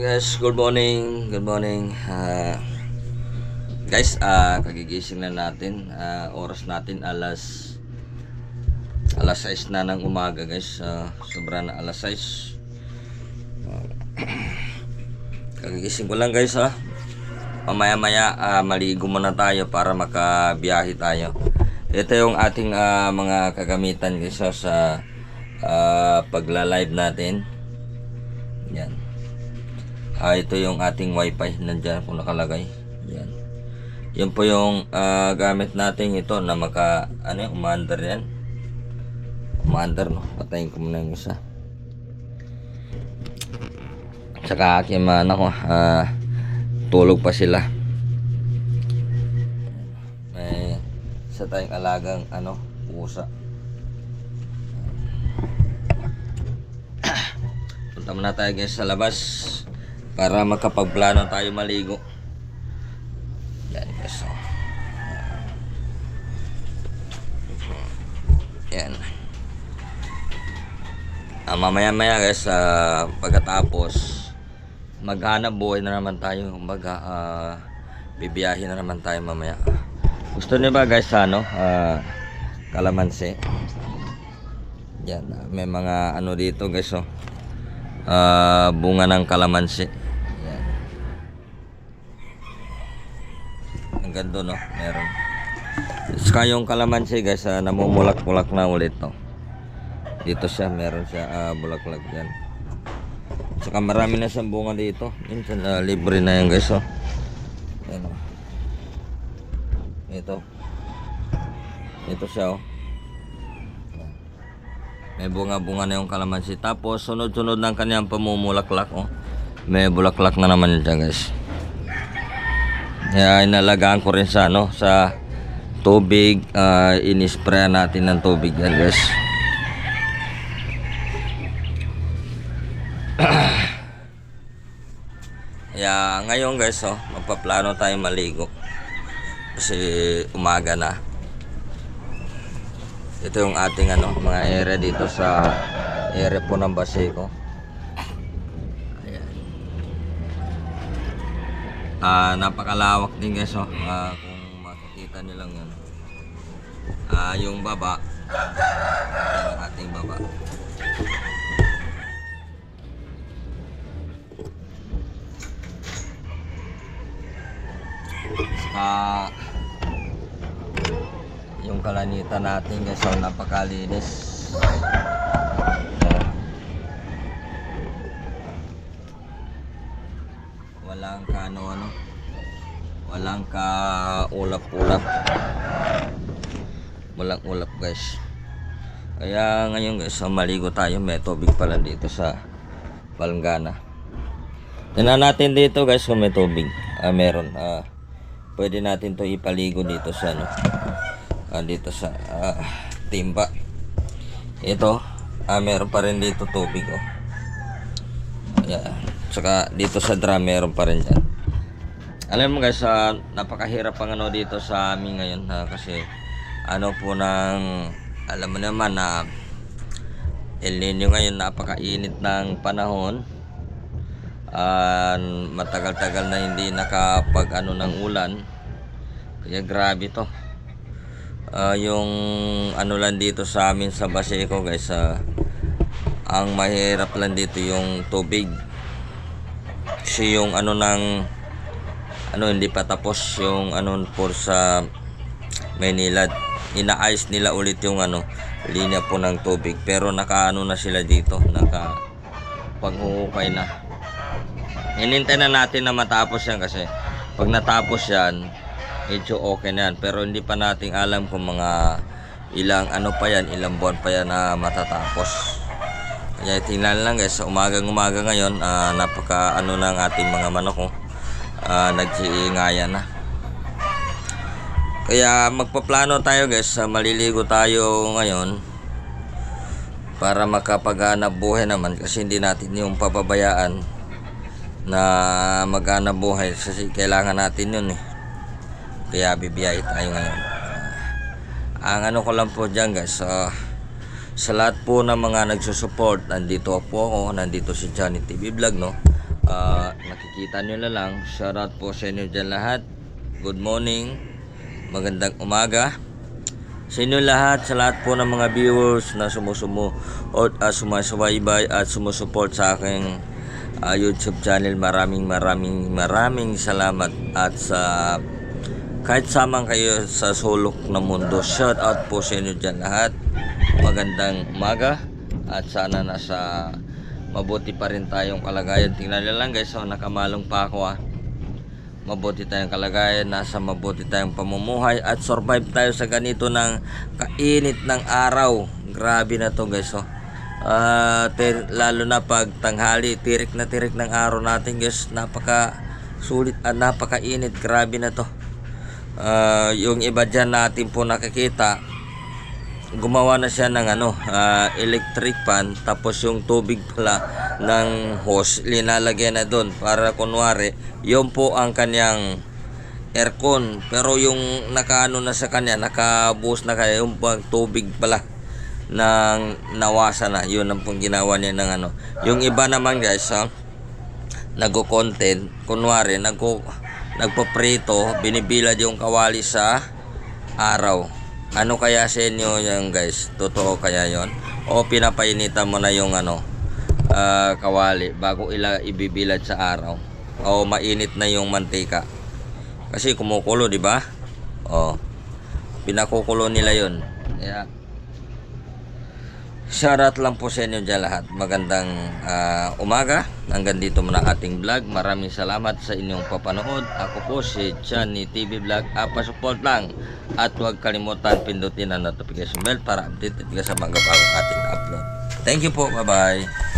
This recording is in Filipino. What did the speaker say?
guys, good morning, good morning. Ah, guys, ah kagigising na natin. Ah, oras natin alas alas 6 na ng umaga, guys. Ah, sobra na alas 6. Ah, kagigising ko lang, guys, ha. Mamaya-maya ah, maligo muna tayo para makabiyahe tayo. Ito yung ating ah, mga kagamitan, guys, ha, sa ah, pagla-live natin. Yan. Ah, ito yung ating wifi nandiyan po nakalagay. Yan. Yan po yung ah, gamit natin ito na maka ano yung umaandar yan. Umaandar no. Patayin ko muna yung isa. Tsaka aking mga anak ko, ah, tulog pa sila. May isa tayong alagang ano, pusa. Punta muna tayo guys sa labas para makapagplano tayo maligo. Yan guys. oh. Yan. Ah, mamaya maya guys, ah, pagkatapos maghanap buhay na naman tayo. Kumbaga, ah, bibiyahin na naman tayo mamaya. Gusto niyo ba guys ano, ah, kalamansi? Yan, ah, may mga ano dito guys oh. Ah, bunga ng kalamansi. Ang ganda no, meron. Saka yung kalamansi guys, ah, namumulak-mulak na ulit to. Dito siya, meron siya ah, bulak-bulak yan. Saka marami na siyang bunga dito. Minsan ah, libre na yan guys oh. Oh. Ito. Ito siya oh. May bunga-bunga na yung kalamansi. Tapos, sunod-sunod ng kanyang pamumulaklak, oh. May bulaklak na naman dyan, guys. Kaya inalagaan ko rin sa, ano, sa tubig. Uh, inispray natin ng tubig yan, guys. Kaya ngayon, guys, oh, magpaplano tayo maligo. Kasi umaga na. Ito yung ating ano, mga area dito sa area po ng Baseco. Ayan. Ah, napakalawak din guys oh. Ah, kung makikita niyo lang 'yun. Ah, yung baba. Yung ating baba. Saka yung kalanita natin guys so napakalinis. Ayan. walang ka ano ano? Walang ka ulap ulap walang ulap guys. Kaya ngayon guys so maligo tayo. May tubig pala dito sa Palanggana Tingnan natin dito guys kung may tubig. Ah, meron. Ah, pwede natin to ipaligo dito sa ano ah, dito sa ah, timba. Ito ah, meron pa rin dito tubig oh. Yeah. saka dito sa drum meron pa rin dyan. Alam mo guys ah, napakahirap ang ano dito sa amin ngayon ha, kasi ano po ng alam mo naman na El Nino ngayon napakainit ng panahon. Ah, matagal-tagal na hindi nakapag ano ng ulan. Kaya grabe to Ah, yung ano lang dito sa amin sa Baseco guys ah, ang mahirap lang dito yung tubig. Kasi yung ano ng ano hindi pa tapos yung ano po sa Maynila. Ina-ice nila ulit yung ano linya po ng tubig. Pero nakaano na sila dito naka paghuhukay na. Hinintay na natin na matapos yan kasi pag natapos yan medyo okay na yan. Pero hindi pa natin alam kung mga ilang ano pa yan ilang buwan pa yan na matatapos. Kaya tingnan lang guys sa umagang umaga ngayon ah, napaka ano ng ating mga manok oh. uh, nagsiingayan na. Kaya magpaplano tayo guys sa maliligo tayo ngayon para makapaghanap buhay naman kasi hindi natin yung papabayaan na maghanap buhay kasi kailangan natin yun eh kaya bibiyay tayo ngayon ang ano ko lang po dyan guys ah, sa lahat po ng mga nagsusupport nandito po ako nandito si Johnny TV Vlog no Ah, nakikita nyo na lang. Shoutout po sa inyo dyan lahat. Good morning. Magandang umaga. Sa inyo lahat, sa lahat po ng mga viewers na sumusumo o uh, sumasubaybay at sumusuport sa aking ah, YouTube channel. Maraming maraming maraming salamat at sa kahit samang kayo sa sulok ng mundo. Shout out po sa inyo dyan lahat. Magandang umaga at sana nasa mabuti pa rin tayong kalagayan. Tingnan nyo lang guys, so nakamalong pa ako ah mabuti tayong kalagayan, nasa mabuti tayong pamumuhay at survive tayo sa ganito ng kainit ng araw. Grabe na to guys. Oh. Ah, ter- lalo na pag tanghali, tirik na tirik ng araw natin guys. Napaka sulit at napakainit. Grabe na to. Ah, yung iba dyan natin po nakikita, gumawa na siya ng ano, ah, electric fan tapos yung tubig pala ng hose linalagyan na doon para kunwari yun po ang kanyang aircon. Pero yung nakaano na sa kanya nakabuhos na kaya yung pang tubig pala ng nawasa na yun ang pong ginawa niya ng ano. Yung iba naman guys ha, nagko-content kunwari nagko nagpaprito binibilad yung kawali sa araw. Ano kaya sa inyo yan guys? Totoo kaya yon o pinapainitan mo na yung ano ah, kawali bago ila ibibilad sa araw? O mainit na yung mantika? Kasi kumukulo di ba? O pinakukulo nila yon kaya Shoutout lang po sa inyo dyan lahat. Magandang ah, umaga. Hanggang dito muna ating vlog. Maraming salamat sa inyong papanood. Ako po si Johnny TV Vlog. Apa-support lang. At huwag kalimutan pindutin ang notification bell para updated ka sa mga bagong ating upload. Thank you po. Bye-bye.